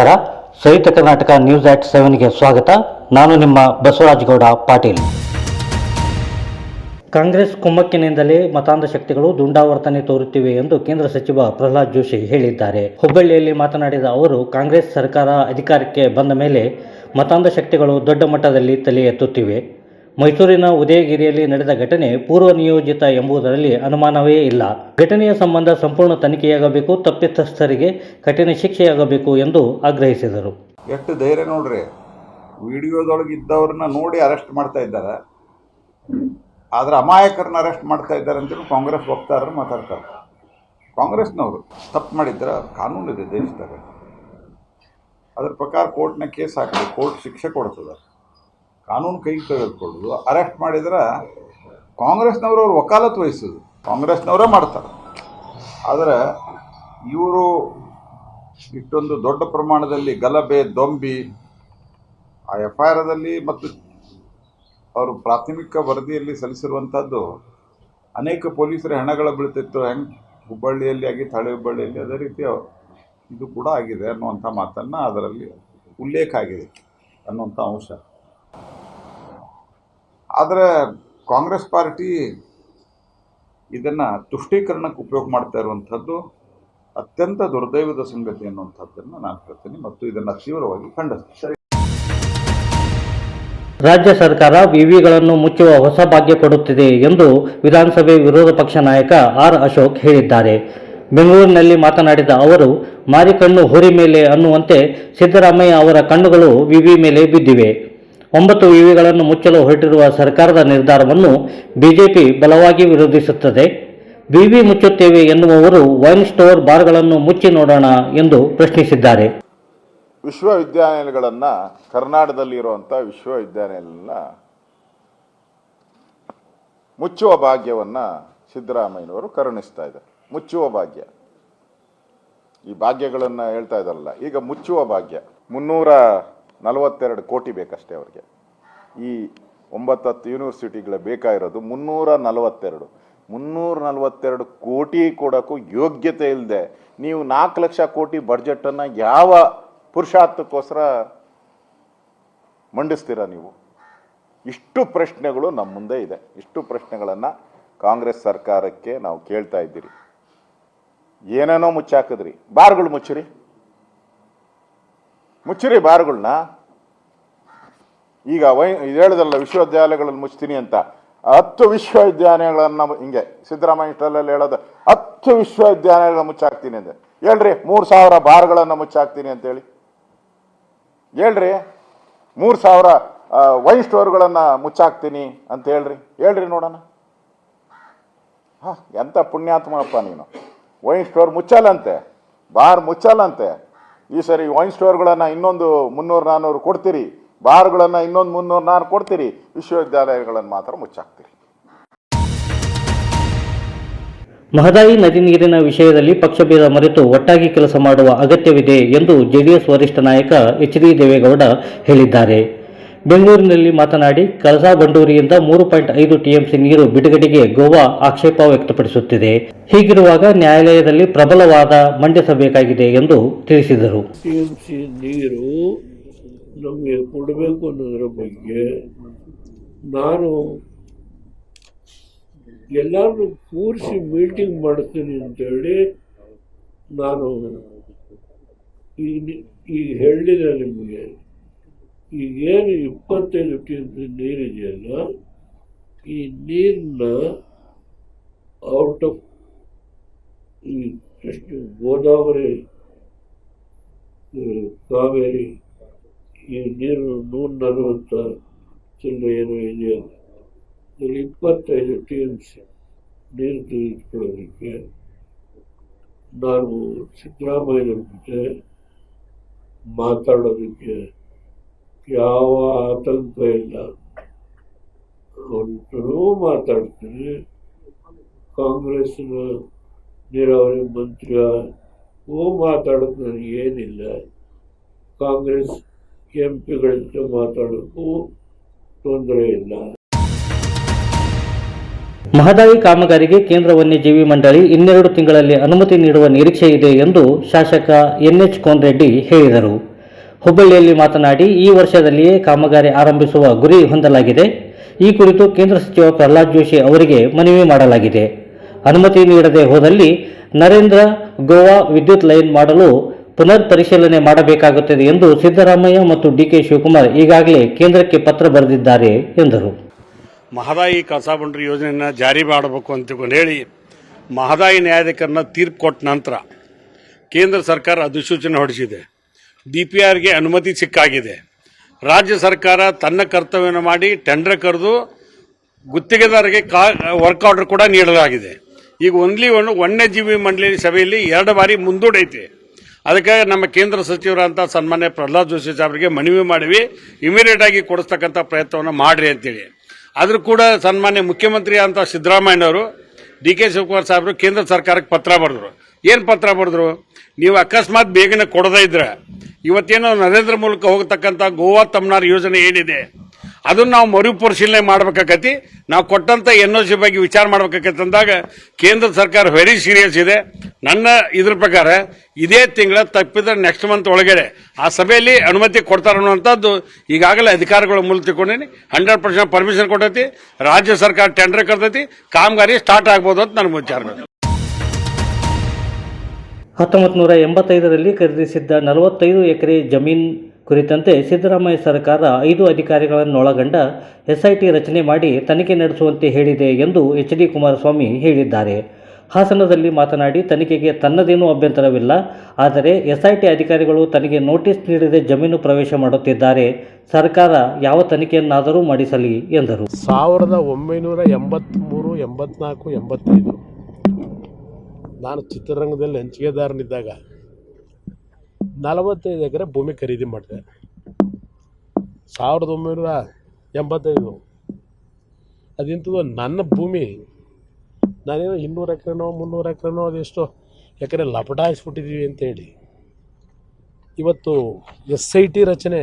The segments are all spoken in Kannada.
ನಮಸ್ಕಾರ. ಕರ್ನಾಟಕ ನ್ಯೂಸ್ ಆಟ್ ಸೆವೆನ್ಗೆ ಸ್ವಾಗತ. ನಾನು ನಿಮ್ಮ ಬಸವರಾಜಗೌಡ ಪಾಟೀಲ್. ಕಾಂಗ್ರೆಸ್ ಕುಮ್ಮಕ್ಕಿನಿಂದಲೇ ಮತಾಂಧ ಶಕ್ತಿಗಳು ದುಂಡಾವರ್ತನೆ ತೋರುತ್ತಿವೆ ಎಂದು ಕೇಂದ್ರ ಸಚಿವ ಪ್ರಹ್ಲಾದ್ ಜೋಶಿ ಹೇಳಿದ್ದಾರೆ. ಹುಬ್ಬಳ್ಳಿಯಲ್ಲಿ ಮಾತನಾಡಿದ ಅವರು, ಕಾಂಗ್ರೆಸ್ ಸರ್ಕಾರ ಅಧಿಕಾರಕ್ಕೆ ಬಂದ ಮೇಲೆ ಮತಾಂಧ ಶಕ್ತಿಗಳು ದೊಡ್ಡ ಮಟ್ಟದಲ್ಲಿ ತಲೆ ಎತ್ತುತ್ತಿವೆ. ಮೈಸೂರಿನ ಉದಯಗಿರಿಯಲ್ಲಿ ನಡೆದ ಘಟನೆ ಪೂರ್ವ ನಿಯೋಜಿತ ಎಂಬುದರಲ್ಲಿ ಅನುಮಾನವೇ ಇಲ್ಲ. ಘಟನೆಯ ಸಂಬಂಧ ಸಂಪೂರ್ಣ ತನಿಖೆಯಾಗಬೇಕು, ತಪ್ಪಿತಸ್ಥರಿಗೆ ಕಠಿಣ ಶಿಕ್ಷೆಯಾಗಬೇಕು ಎಂದು ಆಗ್ರಹಿಸಿದರು. ಎಷ್ಟು ಧೈರ್ಯ ನೋಡ್ರಿ. ವಿಡಿಯೋದೊಳಗೆ ಇದ್ದವ್ರನ್ನ ನೋಡಿ ಅರೆಸ್ಟ್ ಮಾಡ್ತಾ ಇದ್ದಾರೆ. ಆದರೆ ಅಮಾಯಕರನ್ನ ಅರೆಸ್ಟ್ ಮಾಡ್ತಾ ಇದ್ದಾರೆ ಅಂತೇಳಿ ಕಾಂಗ್ರೆಸ್ ವಕ್ತಾರರು ಮಾತಾಡ್ತಾರೆ. ಕಾಂಗ್ರೆಸ್ನವರು ತಪ್ಪು ಮಾಡಿದ್ರೆ ಕಾನೂನು ಇದೆ ದೇಶದಾಗ. ಅದ್ರ ಪ್ರಕಾರ ಕೋರ್ಟ್ನ ಕೇಸ್ ಹಾಕಿ ಕೋರ್ಟ್ ಶಿಕ್ಷೆ ಕೊಡ್ತದೆ. ಕಾನೂನು ಕೈಗೆ ತೆಗೆದುಕೊಳ್ಳೋದು ಅರೆಸ್ಟ್ ಮಾಡಿದ್ರೆ ಕಾಂಗ್ರೆಸ್ನವರು ಅವ್ರು ವಕಾಲತ್ ವಹಿಸೋದು. ಕಾಂಗ್ರೆಸ್ನವರೇ ಮಾಡ್ತಾರೆ. ಆದರೆ ಇವರು ಇಷ್ಟೊಂದು ದೊಡ್ಡ ಪ್ರಮಾಣದಲ್ಲಿ ಗಲಭೆ, ದೊಂಬಿ ಆ ಎಫ್ ಐ ಆರ್ದಲ್ಲಿ ಮತ್ತು ಅವರು ಪ್ರಾಥಮಿಕ ವರದಿಯಲ್ಲಿ ಸಲ್ಲಿಸಿರುವಂಥದ್ದು ಅನೇಕ ಪೊಲೀಸರ ಹೆಣಗಳು ಬೀಳ್ತಿತ್ತು. ಹೆಂಗೆ ಹುಬ್ಬಳ್ಳಿಯಲ್ಲಿ ಆಗಿ ಹಳೆ ಹುಬ್ಬಳ್ಳಿಯಲ್ಲಿ ಅದೇ ರೀತಿ ಇದು ಕೂಡ ಆಗಿದೆ ಅನ್ನುವಂಥ ಮಾತನ್ನು ಅದರಲ್ಲಿ ಉಲ್ಲೇಖ ಆಗಿದೆ ಅನ್ನುವಂಥ ಅಂಶ. ಆದರೆ ಕಾಂಗ್ರೆಸ್ ಪಾರ್ಟಿ ಇದನ್ನು ತುಷ್ಟೀಕರಣಕ್ಕೆ ಉಪಯೋಗ ಮಾಡ್ತಾ ಇರುವಂಥದ್ದು ಅತ್ಯಂತ ದುರ್ದೈವದ ಸಂಗತಿ ಅನ್ನುವಂಥದ್ದನ್ನು ನಾನು ಹೇಳ್ತೀನಿ ಮತ್ತು ಇದನ್ನು ತೀವ್ರವಾಗಿ ಖಂಡಿಸ್ತೀನಿ. ರಾಜ್ಯ ಸರ್ಕಾರ ವಿವಿಗಳನ್ನು ಮುಚ್ಚುವ ಹೊಸ ಭಾಗ್ಯ ಕೊಡುತ್ತಿದೆ ಎಂದು ವಿಧಾನಸಭೆ ವಿರೋಧ ಪಕ್ಷ ನಾಯಕ ಆರ್ ಅಶೋಕ್ ಹೇಳಿದ್ದಾರೆ. ಬೆಂಗಳೂರಿನಲ್ಲಿ ಮಾತನಾಡಿದ ಅವರು ಮಾರಿಕಣ್ಣು ಹುರಿ ಮೇಲೆ ಅನ್ನುವಂತೆ ಸಿದ್ದರಾಮಯ್ಯ ಅವರ ಕಣ್ಣುಗಳು ವಿವಿ ಮೇಲೆ ಬಿದ್ದಿವೆ. ಒಂಬತ್ತು ವಿವಿಗಳನ್ನು ಮುಚ್ಚಲು ಹೊರಟಿರುವ ಸರ್ಕಾರದ ನಿರ್ಧಾರವನ್ನು ಬಿಜೆಪಿ ಬಲವಾಗಿ ವಿರೋಧಿಸುತ್ತದೆ. ವಿವಿ ಮುಚ್ಚುತ್ತೇವೆ ಎನ್ನುವವರು ವೈನ್ ಸ್ಟೋರ್ ಬಾರ್ಗಳನ್ನು ಮುಚ್ಚಿ ನೋಡೋಣ ಎಂದು ಪ್ರಶ್ನಿಸಿದ್ದಾರೆ. ವಿಶ್ವವಿದ್ಯಾನಿಲಯಗಳನ್ನು ಕರ್ನಾಟಕದಲ್ಲಿರುವಂಥ ವಿಶ್ವವಿದ್ಯಾನಿಲಯಗಳನ್ನ ಮುಚ್ಚುವ ಭಾಗ್ಯವನ್ನು ಸಿದ್ದರಾಮಯ್ಯನವರು ಕರುಣಿಸ್ತಾ ಇದ್ದಾರೆ. ಮುಚ್ಚುವ ಭಾಗ್ಯ. ಈ ಭಾಗ್ಯಗಳನ್ನು ಹೇಳ್ತಾ ಇದ್ದಾರಲ್ಲ, ಈಗ ಮುಚ್ಚುವ ಭಾಗ್ಯ. ಮುನ್ನೂರ ನಲವತ್ತೆರಡು ಕೋಟಿ ಬೇಕಷ್ಟೇ ಅವ್ರಿಗೆ. ಈ ಒಂಬತ್ತು ಹತ್ತು ಯೂನಿವರ್ಸಿಟಿಗಳ ಬೇಕಾಗಿರೋದು ಮುನ್ನೂರ ನಲವತ್ತೆರಡು. ಮುನ್ನೂರ ನಲವತ್ತೆರಡು ಕೋಟಿ ಕೊಡೋಕ್ಕೂ ಯೋಗ್ಯತೆ ಇಲ್ಲದೆ ನೀವು ನಾಲ್ಕು ಲಕ್ಷ ಕೋಟಿ ಬಡ್ಜೆಟನ್ನು ಯಾವ ಪುರುಷಾರ್ಥಕ್ಕೋಸ್ಕರ ಮಂಡಿಸ್ತೀರಾ ನೀವು? ಇಷ್ಟು ಪ್ರಶ್ನೆಗಳು ನಮ್ಮ ಮುಂದೆ ಇದೆ. ಇಷ್ಟು ಪ್ರಶ್ನೆಗಳನ್ನು ಕಾಂಗ್ರೆಸ್ ಸರ್ಕಾರಕ್ಕೆ ನಾವು ಕೇಳ್ತಾ ಇದ್ದೀರಿ. ಏನೇನೋ ಮುಚ್ಚಾಕಿದ್ರಿ. ಬಾರ್ಗಳು ಮುಚ್ಚಿರಿ. ಮುಚ್ಚಿರಿ ಬಾರ್ಗಳನ್ನ ಈಗ ವೈ ಇದು ಹೇಳಿದಲ್ಲ, ವಿಶ್ವವಿದ್ಯಾಲಯಗಳಲ್ಲಿ ಮುಚ್ತೀನಿ ಅಂತ. ಹತ್ತು ವಿಶ್ವವಿದ್ಯಾಲಯಗಳನ್ನ ಹಿಂಗೆ ಸಿದ್ದರಾಮಯ್ಯ ಹೇಳೋದು, ಹತ್ತು ವಿಶ್ವವಿದ್ಯಾಲಯಗಳನ್ನ ಮುಚ್ಚಾಕ್ತೀನಿ ಅಂತ ಹೇಳ್ರಿ, ಮೂರು ಸಾವಿರ ಬಾರ್ಗಳನ್ನು ಮುಚ್ಚಾಕ್ತೀನಿ ಅಂತೇಳಿ. ಹೇಳ್ರಿ, ಮೂರು ಸಾವಿರ ವೈನ್ ಸ್ಟೋರ್ಗಳನ್ನು ಮುಚ್ಚಾಕ್ತೀನಿ ಅಂತ ಹೇಳ್ರಿ. ಹೇಳ್ರಿ ನೋಡೋಣ. ಹಾ ಎಂಥ ಪುಣ್ಯಾತ್ಮನಪ್ಪ ನೀನು. ವೈನ್ ಸ್ಟೋರ್ ಮುಚ್ಚಲ್ಲಂತೆ, ಬಾರ್ ಮುಚ್ಚಲ್ಲಂತೆ. ಈ ಸರಿ ವೈನ್ ಸ್ಟೋರ್ಗಳನ್ನು ಇನ್ನೊಂದು ಮುನ್ನೂರು ನಾನ್ನೂರು ಕೊಡ್ತೀರಿ, ಬಾರ್ಗಳನ್ನು ಇನ್ನೊಂದು ಮುನ್ನೂರು ನಾನು ಕೊಡ್ತೀರಿ, ವಿಶ್ವವಿದ್ಯಾಲಯಗಳನ್ನು ಮಾತ್ರ ಮುಚ್ಚಾಕ್ತೀರಿ. ಮಹದಾಯಿ ನದಿ ನೀರಿನ ವಿಷಯದಲ್ಲಿ ಪಕ್ಷಭೇದ ಮರೆತು ಒಟ್ಟಾಗಿ ಕೆಲಸ ಮಾಡುವ ಅಗತ್ಯವಿದೆ ಎಂದು ಜೆಡಿಎಸ್ ವರಿಷ್ಠ ನಾಯಕ ಎಚ್ ಡಿ ದೇವೇಗೌಡ ಹೇಳಿದ್ದಾರೆ. ಬೆಂಗಳೂರಿನಲ್ಲಿ ಮಾತನಾಡಿ, ಕಳಸಾ ಬಂಡೂರಿಯಿಂದ ಮೂರು ಪಾಯಿಂಟ್ ಐದು ಟಿಎಂಸಿ ನೀರು ಬಿಡುಗಡೆಗೆ ಗೋವಾ ಆಕ್ಷೇಪ ವ್ಯಕ್ತಪಡಿಸುತ್ತಿದೆ. ಹೀಗಿರುವಾಗ ನ್ಯಾಯಾಲಯದಲ್ಲಿ ಪ್ರಬಲವಾದ ಮಂಡಿಸಬೇಕಾಗಿದೆ ಎಂದು ತಿಳಿಸಿದರು. ಟಿಎಂಸಿ ನೀರು ನಮಗೆ ಕೊಡಬೇಕು ಅನ್ನೋದರ ಬಗ್ಗೆ ನಾನು ಎಲ್ಲರನ್ನು ಕೂರಿಸಿ ಮೀಟಿಂಗ್ ಮಾಡ್ತೀನಿ ಅಂತೇಳಿ ನಾನು ಈಗ ಈಗ ಹೇಳಿದೆ ನಿಮಗೆ. ಈಗೇನು ಇಪ್ಪತ್ತೈದು ಟಿ ಎಂ ಸಿ ನೀರಿದೆಯಲ್ಲ, ಈ ನೀರನ್ನ ಔಟ್ ಆಫ್ ಈ ಎಷ್ಟು ಗೋದಾವರಿ ಕಾವೇರಿ, ಈ ನೀರು ನೂರ ನಲವತ್ತ ಚಿಲ್ಲರೆ ಏನೋ ಇದೆಯಲ್ಲ ಇಲ್ಲಿ ಇಪ್ಪತ್ತೈದು ಟಿ ಎಂ ಸಿ ನೀರು ತೆಗೆದುಕೊಳ್ಳೋದಕ್ಕೆ ನಾನು ಸಿದ್ದರಾಮಯ್ಯವ್ರ ಜೊತೆ ಮಾತಾಡೋದಕ್ಕೆ ಯಾವ ಆತಂಕ ಇಲ್ಲ. ಅವ್ರ ಮಾತಾಡ್ತೀನಿ. ಕಾಂಗ್ರೆಸ್ನ ನೀರಾವರಿ ಮಂತ್ರಿ ಓ ಮಾತಾಡೋದು ನನಗೆ ಏನಿಲ್ಲ ಕಾಂಗ್ರೆಸ್ ಎಂ ಪಿಗಳ ಜೊತೆ ಮಾತಾಡೋಕ್ಕೂ ತೊಂದರೆ ಇಲ್ಲ. ಮಹದಾಯಿ ಕಾಮಗಾರಿಗೆ ಕೇಂದ್ರ ವನ್ಯಜೀವಿ ಮಂಡಳಿ ಇನ್ನೆರಡು ತಿಂಗಳಲ್ಲಿ ಅನುಮತಿ ನೀಡುವ ನಿರೀಕ್ಷೆ ಇದೆ ಎಂದು ಶಾಸಕ ಎನ್ಎಚ್ ಕೋನ್ರೆಡ್ಡಿ ಹೇಳಿದರು. ಹುಬ್ಬಳ್ಳಿಯಲ್ಲಿ ಮಾತನಾಡಿ, ಈ ವರ್ಷದಲ್ಲಿಯೇ ಕಾಮಗಾರಿ ಆರಂಭಿಸುವ ಗುರಿ ಹೊಂದಲಾಗಿದೆ. ಈ ಕುರಿತು ಕೇಂದ್ರ ಸಚಿವ ಪ್ರಹ್ಲಾದ್ ಜೋಶಿ ಅವರಿಗೆ ಮನವಿ ಮಾಡಲಾಗಿದೆ. ಅನುಮತಿ ನೀಡದೆ ಹೋದಲ್ಲಿ ನರೇಂದ್ರ ಗೋವಾ ವಿದ್ಯುತ್ ಲೈನ್ ಮಾಡಲು ಪುನರ್ ಪರಿಶೀಲನೆ ಮಾಡಬೇಕಾಗುತ್ತದೆ ಎಂದು ಸಿದ್ದರಾಮಯ್ಯ ಮತ್ತು ಡಿಕೆ ಶಿವಕುಮಾರ್ ಈಗಾಗಲೇ ಕೇಂದ್ರಕ್ಕೆ ಪತ್ರ ಬರೆದಿದ್ದಾರೆ ಎಂದರು. ಮಹದಾಯಿ ಕಸಬಂಡ್ರಿ ಬಂಡೂರಿ ಯೋಜನೆಯನ್ನು ಜಾರಿ ಮಾಡಬೇಕು ಅಂತ ಹೇಳಿ ಮಹದಾಯಿ ನ್ಯಾಯಾಧಿಕರಣ ತೀರ್ಪು ಕೊಟ್ಟ ನಂತರ ಕೇಂದ್ರ ಸರ್ಕಾರ ಅಧಿಸೂಚನೆ ಹೊರಡಿಸಿದೆ. ಡಿ ಪಿ ಆರ್ಗೆ ಅನುಮತಿ ಸಿಕ್ಕಾಗಿದೆ. ರಾಜ್ಯ ಸರ್ಕಾರ ತನ್ನ ಕರ್ತವ್ಯವನ್ನು ಮಾಡಿ ಟೆಂಡರ್ ಕರೆದು ಗುತ್ತಿಗೆದಾರರಿಗೆ ಕಾ, ವರ್ಕ್ ಆರ್ಡರ್ ಕೂಡ ನೀಡಲಾಗಿದೆ. ಈಗ ಒನ್ಲಿ ಒಂದು ವನ್ಯಜೀವಿ ಮಂಡಳಿ ಸಭೆಯಲ್ಲಿ ಎರಡು ಬಾರಿ ಮುಂದೂಡೈತೆ. ಅದಕ್ಕೆ ನಮ್ಮ ಕೇಂದ್ರ ಸಚಿವರಂಥ ಸನ್ಮಾನ್ಯ ಪ್ರಹ್ಲಾದ್ ಜೋಶಿ ಸಾಹೇಬರಿಗೆ ಮನವಿ ಮಾಡಿವಿ. ಇಮಿಡಿಯೇಟ್ ಆಗಿ ಕೊಡಿಸ್ತಕ್ಕಂಥ ಪ್ರಯತ್ನವನ್ನು ಮಾಡ್ರಿ ಅಂತೇಳಿ. ಆದರೂ ಕೂಡ ಸನ್ಮಾನ್ಯ ಮುಖ್ಯಮಂತ್ರಿ ಅಂತ ಸಿದ್ದರಾಮಯ್ಯನವರು ಡಿ ಕೆ ಶಿವಕುಮಾರ್ ಸಾಹೇಬರು ಕೇಂದ್ರ ಸರ್ಕಾರಕ್ಕೆ ಪತ್ರ ಬರೆದ್ರು. ಏನು ಪತ್ರ ಬರೆದ್ರು? ನೀವು ಅಕಸ್ಮಾತ್ ಬೇಗನೆ ಕೊಡದೇ ಇದ್ರೆ ಇವತ್ತೇನೋ ನರೇಂದ್ರ ಮೂಲಕ ಹೋಗತಕ್ಕಂಥ ಗೋವಾ ತಮ್ನಾರ್ ಯೋಜನೆ ಏನಿದೆ? ಅದನ್ನು ನಾವು ಮರುಪರಿಶೀಲನೆ ಮಾಡ್ಬೇಕಾಕತಿ. ನಾವು ಕೊಟ್ಟಂಥ ಎನ್ ಒ ಸಿ ಬಗ್ಗೆ ವಿಚಾರ ಮಾಡ್ಬೇಕಾಕತಿ ಅಂದಾಗ ಕೇಂದ್ರ ಸರ್ಕಾರ ವೆರಿ ಸೀರಿಯಸ್ ಇದೆ. ನನ್ನ ಇದ್ರ ಪ್ರಕಾರ ಇದೇ ತಿಂಗಳ ತಪ್ಪಿದ್ರೆ ನೆಕ್ಸ್ಟ್ ಮಂತ್ ಒಳಗಡೆ ಆ ಸಭೆಯಲ್ಲಿ ಅನುಮತಿ ಕೊಡ್ತಾರೆ ಅನ್ನುವಂಥದ್ದು ಈಗಾಗಲೇ ಅಧಿಕಾರಿಗಳ ಮೂಲಕ ತಿಳ್ಕೊಂಡೀನಿ. ಹಂಡ್ರೆಡ್ ಪರ್ಸೆಂಟ್ ಪರ್ಮಿಷನ್ ಕೊಟ್ಟೈತಿ. ರಾಜ್ಯ ಸರ್ಕಾರ ಟೆಂಡರ್ ಕರ್ತೈತಿ ಕಾಮಗಾರಿ ಸ್ಟಾರ್ಟ್ ಆಗ್ಬೋದು ಅಂತ ನನಗೆ ವಿಚಾರ ಹತ್ತೊಂಬತ್ತು ನೂರ ಎಂಬತ್ತೈದರಲ್ಲಿ ಖರೀದಿಸಿದ್ದ ನಲವತ್ತೈದು ಎಕರೆ ಜಮೀನ್ ಕುರಿತಂತೆ ಸಿದ್ದರಾಮಯ್ಯ ಸರ್ಕಾರ ಐದು ಅಧಿಕಾರಿಗಳನ್ನೊಳಗೊಂಡ ಎಸ್ಐಟಿ ರಚನೆ ಮಾಡಿ ತನಿಖೆ ನಡೆಸುವಂತೆ ಹೇಳಿದೆ ಎಂದು ಎಚ್ ಡಿ ಕುಮಾರಸ್ವಾಮಿ ಹೇಳಿದ್ದಾರೆ. ಹಾಸನದಲ್ಲಿ ಮಾತನಾಡಿ, ತನಿಖೆಗೆ ತನ್ನದೇನೂ ಅಭ್ಯಂತರವಿಲ್ಲ. ಆದರೆ ಎಸ್ಐಟಿ ಅಧಿಕಾರಿಗಳು ತನಗೆ ನೋಟಿಸ್ ನೀಡದೆ ಜಮೀನು ಪ್ರವೇಶ ಮಾಡುತ್ತಿದ್ದಾರೆ. ಸರ್ಕಾರ ಯಾವ ತನಿಖೆಯನ್ನಾದರೂ ಮಾಡಿಸಲಿ ಎಂದರು. ಸಾವಿರದ ಒಂಬೈನೂರ ಎಂಬತ್ತ್ಮೂರು ಎಂಬತ್ನಾಲ್ಕು, ಎಂಬತ್ತೈದು. ನಾನು ಚಿತ್ರರಂಗದಲ್ಲಿ ಹಂಚಿಕೆದಾರನಿದ್ದಾಗ ನಲವತ್ತೈದು ಎಕರೆ ಭೂಮಿ ಖರೀದಿ ಮಾಡಿದೆ. ಸಾವಿರದ ಒಂಬೈನೂರ ಎಂಬತ್ತೈದು. ಅದಿಂಥದ್ದು ನನ್ನ ಭೂಮಿ, ನಾನೇನು ಇನ್ನೂರು ಎಕರೆನೋ, ಮುನ್ನೂರು ಎಕರೆನೋ, ಅದೆಷ್ಟೋ ಎಕರೆ ಲಪಟಾಯಿಸ್ಬಿಟ್ಟಿದ್ದೀವಿ ಅಂತೇಳಿ. ಇವತ್ತು ಎಸ್ ಐ ಟಿ ರಚನೆ,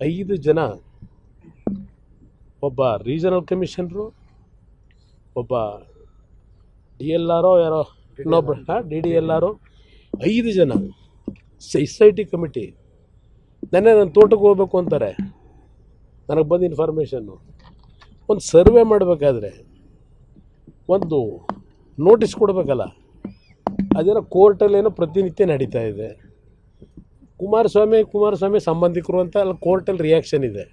ಐದು ಜನ, ಒಬ್ಬ ರೀಜನಲ್ ಕಮಿಷನರು, ಒಬ್ಬ ಡಿ ಎಲ್ ಆರೋ ಯಾರೋ, ಇನ್ನೊಬ್ಬ ಡಿ ಡಿ ಎಲ್ ಆರೋ ಐದು ಜನ. ಎಸ್ ಐ ಟಿ ಕಮಿಟಿ ನೆನ್ನೆ ನನ್ನ ತೋಟಕ್ಕೆ ಹೋಗ್ಬೇಕು ಅಂತಾರೆ. ನನಗೆ ಬಂದ ಇನ್ಫಾರ್ಮೇಷನ್ನು ಒಂದು ಸರ್ವೆ ಮಾಡಬೇಕಾದ್ರೆ ಒಂದು ನೋಟಿಸ್ ಕೊಡಬೇಕಲ್ಲ. ಅದೇನೋ ಕೋರ್ಟಲ್ಲೇನೋ ಪ್ರತಿನಿತ್ಯ ನಡೀತಾ ಇದೆ. ಕುಮಾರಸ್ವಾಮಿ ಕುಮಾರಸ್ವಾಮಿ ಸಂಬಂಧಿಕರು ಅಂತ ಅಲ್ಲಿ ಕೋರ್ಟಲ್ಲಿ ರಿಯಾಕ್ಷನ್ ಇದೆ.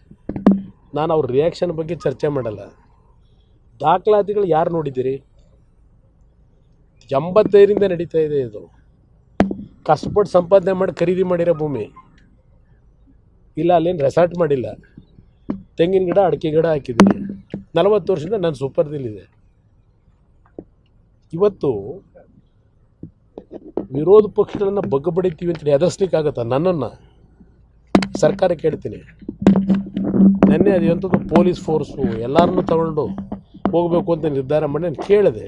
ನಾನು ಅವ್ರ ರಿಯಾಕ್ಷನ್ ಬಗ್ಗೆ ಚರ್ಚೆ ಮಾಡಲ್ಲ. ದಾಖಲಾತಿಗಳು ಯಾರು ನೋಡಿದ್ದೀರಿ? ಎಂಬತ್ತೈದರಿಂದ ನಡೀತಾ ಇದೆ ಇದು. ಕಷ್ಟಪಟ್ಟು ಸಂಪಾದನೆ ಮಾಡಿ ಖರೀದಿ ಮಾಡಿರೋ ಭೂಮಿ. ಇಲ್ಲ, ಅಲ್ಲೇನು ರೆಸಾರ್ಟ್ ಮಾಡಿಲ್ಲ. ತೆಂಗಿನ ಗಿಡ, ಅಡಿಕೆ ಗಿಡ ಹಾಕಿದ್ದೀನಿ. ನಲವತ್ತು ವರ್ಷದಿಂದ ನನ್ನ ಸೂಪರ್ದಿಲ್ಲಿದೆ ಇವತ್ತು ವಿರೋಧ ಪಕ್ಷಗಳನ್ನು ಬಗ್ಗಬಡಿತೀವಿ ಅಂತೇಳಿ ಎದುರಿಸ್ಲಿಕ್ಕಾಗತ್ತಾ ನನ್ನನ್ನು? ಸರ್ಕಾರ ಕೇಳ್ತೀನಿ. ನೆನ್ನೆ ಅದು ಎಂಥದ್ದು ಪೊಲೀಸ್ ಫೋರ್ಸು ಎಲ್ಲರನ್ನೂ ತಗೊಂಡು ಹೋಗಬೇಕು ಅಂತ ನಿರ್ಧಾರ ಮಾಡಿ ನಾನು ಕೇಳಿದೆ.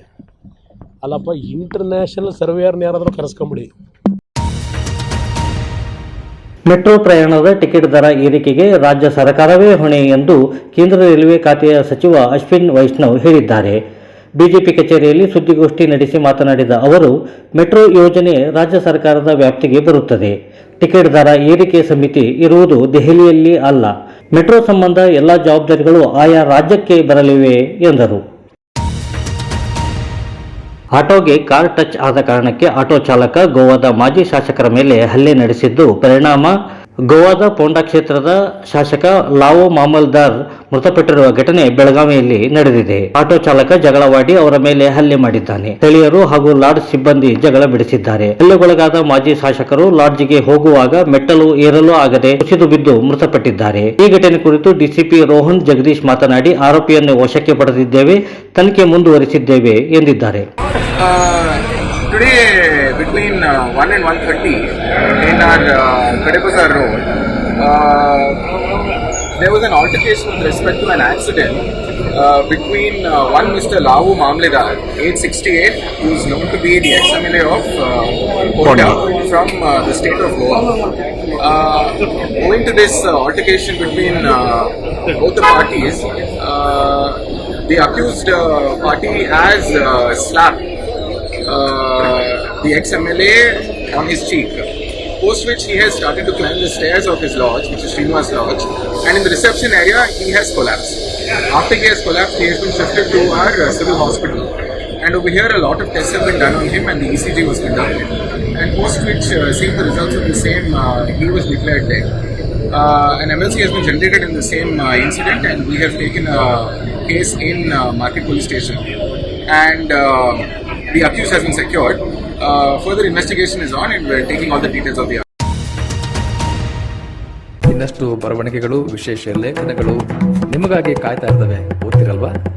ಅಲ್ಲಪ್ಪ ಇಂಟರ್ನ್ಯಾಷನಲ್ ಸರ್ವೇಯರ್ನ ಯಾರಾದರೂ ಕರೆಸ್ಕೊಂಬಿಡಿ. ಮೆಟ್ರೋ ಪ್ರಯಾಣದ ಟಿಕೆಟ್ ದರ ಏರಿಕೆಗೆ ರಾಜ್ಯ ಸರ್ಕಾರವೇ ಹೊಣೆ ಎಂದು ಕೇಂದ್ರ ರೈಲ್ವೆ ಖಾತೆಯ ಸಚಿವ ಅಶ್ವಿನ್ ವೈಷ್ಣವ್ ಹೇಳಿದ್ದಾರೆ. ಬಿಜೆಪಿ ಕಚೇರಿಯಲ್ಲಿ ಸುದ್ದಿಗೋಷ್ಠಿ ನಡೆಸಿ ಮಾತನಾಡಿದ ಅವರು, ಮೆಟ್ರೋ ಯೋಜನೆ ರಾಜ್ಯ ಸರ್ಕಾರದ ವ್ಯಾಪ್ತಿಗೆ ಬರುತ್ತದೆ. ಟಿಕೆಟ್ ದರ ಏರಿಕೆ ಸಮಿತಿ ಇರುವುದು ದೆಹಲಿಯಲ್ಲಿ ಅಲ್ಲ. ಮೆಟ್ರೋ ಸಂಬಂಧ ಎಲ್ಲ ಜವಾಬ್ದಾರಿಗಳು ಆಯಾ ರಾಜ್ಯಕ್ಕೆ ಬರಲಿವೆ ಎಂದರು. ಆಟೋಗೆ ಕಾರ್ ಟಚ್ ಆದ ಕಾರಣಕ್ಕೆ ಆಟೋ ಚಾಲಕ ಗೋವಾದ ಮಾಜಿ ಶಾಸಕರ ಮೇಲೆ ಹಲ್ಲೆ ನಡೆಸಿದ್ದು ಪರಿಣಾಮ. ಗೋವಾದ ಪೋಂಡಾ ಕ್ಷೇತ್ರದ ಶಾಸಕ ಲಾವೋ ಮಾಮಲ್ದಾರ್ ಮೃತಪಟ್ಟಿರುವ ಘಟನೆ ಬೆಳಗಾವಿಯಲ್ಲಿ ನಡೆದಿದೆ. ಆಟೋ ಚಾಲಕ ಜಗಳವಾಡಿ ಅವರ ಮೇಲೆ ಹಲ್ಲೆ ಮಾಡಿದ್ದಾನೆ. ಸ್ಥಳೀಯರು ಹಾಗೂ ಲಾಡ್ಜ್ ಸಿಬ್ಬಂದಿ ಜಗಳ ಬಿಡಿಸಿದ್ದಾರೆ. ಹಲ್ಲೆಗೊಳಗಾದ ಮಾಜಿ ಶಾಸಕರು ಲಾಡ್ಜ್ಗೆ ಹೋಗುವಾಗ ಮೆಟ್ಟಲು ಏರಲು ಆಗದೆ ಕುಸಿದು ಬಿದ್ದು ಮೃತಪಟ್ಟಿದ್ದಾರೆ. ಈ ಘಟನೆ ಕುರಿತು ಡಿಸಿಪಿ ರೋಹನ್ ಜಗದೀಶ್ ಮಾತನಾಡಿ, ಆರೋಪಿಯನ್ನು ವಶಕ್ಕೆ ಪಡೆದಿದ್ದೇವೆ, ತನಿಖೆ ಮುಂದುವರಿಸಿದ್ದೇವೆ ಎಂದಿದ್ದಾರೆ. Today, between uh, 1 and 1.30 in our uh, Kadepazar road, uh, there was an altercation with respect to an accident uh, between uh, one Mr. Lahu Mamledar, age 68, who is known to be the ex-MLA of uh, from uh, the state of Goa. Uh, owing to this uh, altercation between uh, both the parties, uh, the accused uh, party has uh, slapped uh, the ex-MLA on his cheek. Post which he has started to climb the stairs of his lodge, which is Srinivas Lodge, and in the reception area he has collapsed. After he has collapsed, he has been shifted to our uh, civil hospital. And over here, a lot of tests have been done on him, and the ECG was conducted. And post which, uh, seeing the results of the same, uh, he was declared dead. Uh, an MLC has been generated in the same uh, incident, and we have taken a case in uh, Market Police Station. And uh, the accused has been secured. Uh, further investigation is on, and we're taking all the details of the ಇನ್ನಷ್ಟು ಬರವಣಿಗೆಗಳು ವಿಶೇಷ ಲೇಖನಗಳು ನಿಮಗಾಗಿ ಕಾಯ್ತಾ ಇರ್ತವೆ ಓದ್ತಿರಲ್ವಾ